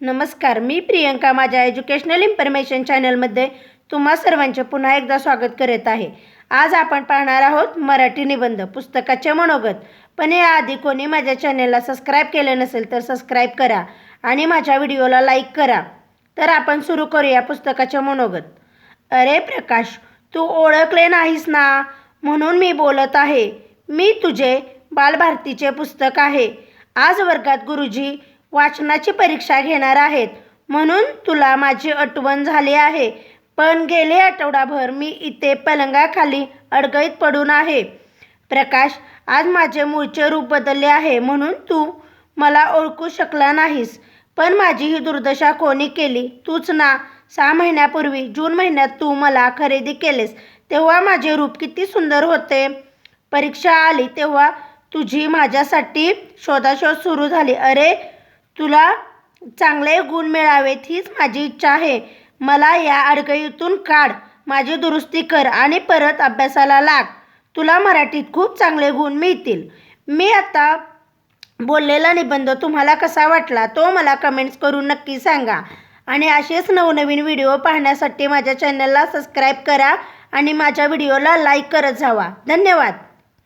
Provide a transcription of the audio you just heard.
नमस्कार मी प्रियंका माझ्या educational information चॅनलमध्ये तुम्हा सर्वांचे पुन्हा एकदा स्वागत करत आहे. आज आपण पाहणार आहोत मराठी निबंध पुस्तकाचे मनोगत. पण याआधी कोणी माझ्या चॅनलला सबस्क्राईब केले नसेल तर सबस्क्राईब करा आणि माझ्या व्हिडिओला लाईक करा. तर आपण सुरू करूया पुस्तकाचे मनोगत. अरे प्रकाश तू ओळखले नाहीस ना? म्हणून मी बोलत आहे. मी तुझे बालभारतीचे पुस्तक आहे. आज वर्गात गुरुजी वाचनाची परीक्षा घेणार आहेत. म्हणून तुला माझी आठवण झाली आहे. पण गेले आठवडाभर मी इथे पलंगाखाली अडगळीत पडून आहे. प्रकाश आज माझे मूळचे रूप बदलले आहे म्हणून तू मला ओळखू शकला नाहीस. पण माझी ही दुर्दशा कोणी केली? तूच ना. सहा महिन्यापूर्वी जून महिन्यात तू मला खरेदी केलेस. तेव्हा माझे रूप किती सुंदर होते. परीक्षा आली तेव्हा तुझी माझ्यासाठी शोधाशोध सुरू झाली. अरे तुला चांगले गुण मिळावेत हीच माझी इच्छा आहे. मला या अडकळीतून काढ. माझी दुरुस्ती कर आणि परत अभ्यासाला लाग. तुला मराठीत खूप चांगले गुण मिळतील. मी आता बोललेला निबंध तुम्हाला कसा वाटला तो मला कमेंट्स करून नक्की सांगा. आणि असेच नवनवीन व्हिडिओ पाहण्यासाठी माझ्या चॅनलला सबस्क्राईब करा आणि माझ्या व्हिडिओला लाईक करत जावा. धन्यवाद.